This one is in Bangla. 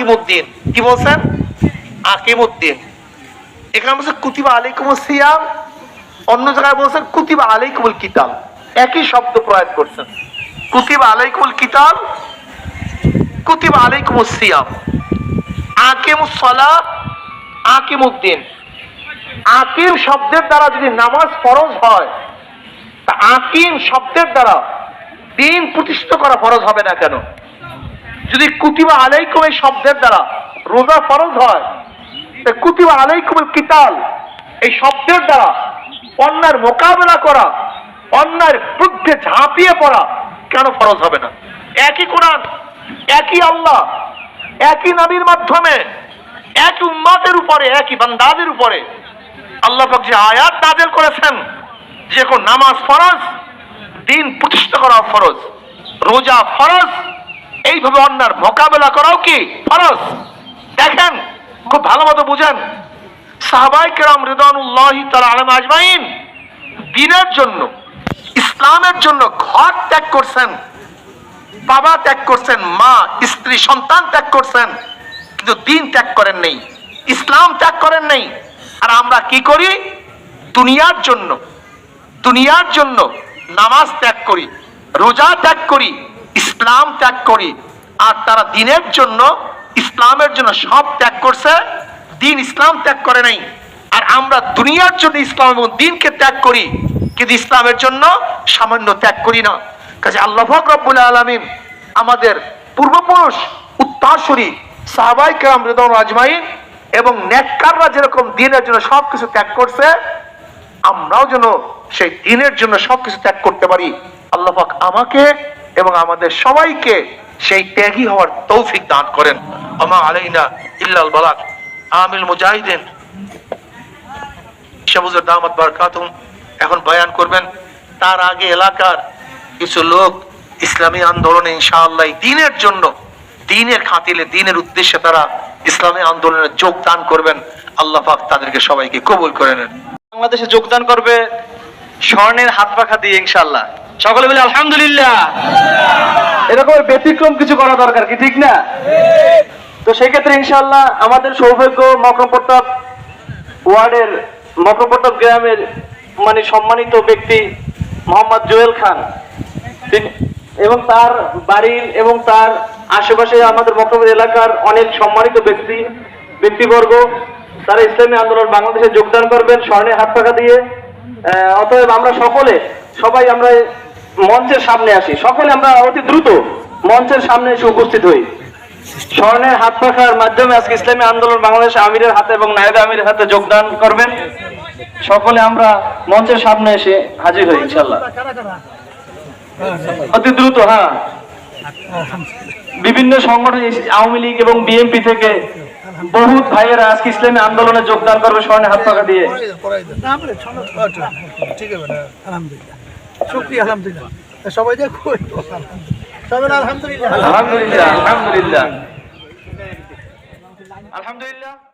আকিমুদ্দিন। কি বলছেন? আকিমুদ্দিন। এখানে বলছে, কুতিবা আলাইকুম সিয়াম। অন্য জায়গায় বলছেন, কুতিবা আলাইকুমুল কিতাল একই শব্দ প্রয়োগ করছেন। কুতিবা আলাইকুমুল কিতাল কুতিবা আলাইকুমুস সিয়াম। আকিমুস সালাহ আকিমুদ্দিন। আকিম শব্দের দ্বারা যদি নামাজ ফরজ হয়, তা আকিম শব্দের দ্বারা দিন প্রতিষ্ঠিত করা ফরজ হবে না কেন? যদি কুতিবা আলাইকুম এই শব্দের দ্বারা রোজা ফরজ হয় কুতিবা আলাইকুমের কিতাল এই শব্দের দ্বারা অন্যার মোকাবেলা করা অন্যার বিরুদ্ধে ঝাঁপিয়ে পড়া কেন ফরজ হবে না? একই কোরআন, একই আল্লাহ, একই নবীর মাধ্যমে একই উম্মাতের উপরে, একই বান্দাদের উপরে আল্লাহ যে আয়াত নাজেল করেছেন, যে কোন নামাজ ফরজ, দিন প্রতিষ্ঠা করা ফরজ, রোজা ফরজ এইভাবে অন্যার মোকাবেলা করাও কি ফরজ? দেখেন, খুব ভালো মতো বুঝেন। সাহাবাই কেরাম রিদানুল্লাহ তারা আলম আজমাইন দিনের জন্য, ইসলামের জন্য ঘর ত্যাগ করছেন, বাবা ত্যাগ করছেন, মা, স্ত্রী, সন্তান ত্যাগ করছেন, কিন্তু দিন ত্যাগ করেন নেই, ইসলাম ত্যাগ করেন নেই। আর আমরা কি করি? দুনিয়ার জন্য দুনিয়ার জন্য নামাজ ত্যাগ করি, রোজা ত্যাগ করি ইসলাম ত্যাগ করি। আর তারা দিনের জন্য, ইসলামের জন্য সব ত্যাগ করছে। দিন ইসলাম ত্যাগ করে নাই। আর আমরা দুনিয়ার জন্য ইসলাম এবং দিনকে ত্যাগ করি। কিন্তু ইসলামের জন্য সামান্য ত্যাগ করি না। কাজে আল্লাহ রব্বুল আলমিন আমাদের পূর্বপুরুষ, উত্তরসূরি, সাহাবাই কেরাম রেদন আজমাইন এবং নেককাররা যেরকম দিনের জন্য সবকিছু ত্যাগ করছে, আমরাও যেন সেই দিনের জন্য সবকিছু ত্যাগ করতে পারি। আল্লাহ আমাকে এবং আমাদের সবাইকে সেই ত্যাগী হওয়ার তৌফিক দান করেন। আমা আলাইনা ইল্লাল বালাক। আমিল মুজাহিদিন। শাবুজুর দামাত বারকাতুম এখন বয়ান করবেন, তার আগে এলাকার কিছু লোক ইসলামী আন্দোলনে ইনশাআল্লাহ দিনের জন্য, দিনের খাতিলে, দিনের উদ্দেশ্যে তারা ইসলামী আন্দোলনে যোগদান করবেন। আল্লাহ পাক তাদেরকে সবাইকে কবুল করে নেন। বাংলাদেশে যোগদান করবে স্বর্ণের হাত পাখা দিয়ে ইনশাল্লাহ সকলে বলে আলহামদুলিল্লাহ। এরকম ব্যতিক্রম কিছু করা দরকার কি, ঠিক না? তো সেক্ষেত্রে ইনশাল্লাহ আমাদের সৌভাগ্য মকরম প্রতাপ ওয়ার্ডের মকরম প্রতাপ গ্রামের মানে সম্মানিত ব্যক্তি মোহাম্মদ জুয়েল খান। এবং তার বাড়ির এবং তার আশেপাশে আমাদের মকরমের এলাকার অনেক সম্মানিত ব্যক্তি, ব্যক্তিবর্গ, তারা ইসলামী আন্দোলন বাংলাদেশে যোগদান করবেন, স্বর্ণের হাত পাখা দিয়ে অতএব আমরা সকলে, সবাই আমরা মঞ্চের সামনে আসি। সকলে আমরা অতি দ্রুত মঞ্চের সামনে এসে উপস্থিত হই। স্বর্ণের হাত পাখার মাধ্যমে আজকে ইসলামী আন্দোলন বাংলাদেশ আমিরের হাতে এবং নায়েব আমিরের হাতে যোগদান করবেন। সকলে আমরা মঞ্চের সামনে এসে হাজির হই ইনশাল্লাহ অতি দ্রুত হ্যাঁ। বিভিন্ন সংগঠন, আওয়ামী লীগ এবং বিএনপি থেকে বহুত ভাইয়েরা আজকে ইসলামী আন্দোলনে যোগদান করবে স্বর্ণের হাত পাখা দিয়ে। ঠিক আছে, আলহামদুলিল্লাহ। শুক্রিয়া আলহামদুলিল্লাহ। সবাই যে সবাই আলহামদুলিল্লাহ। আলহামদুলিল্লাহ আলহামদুলিল্লাহ। আলহামদুলিল্লাহ।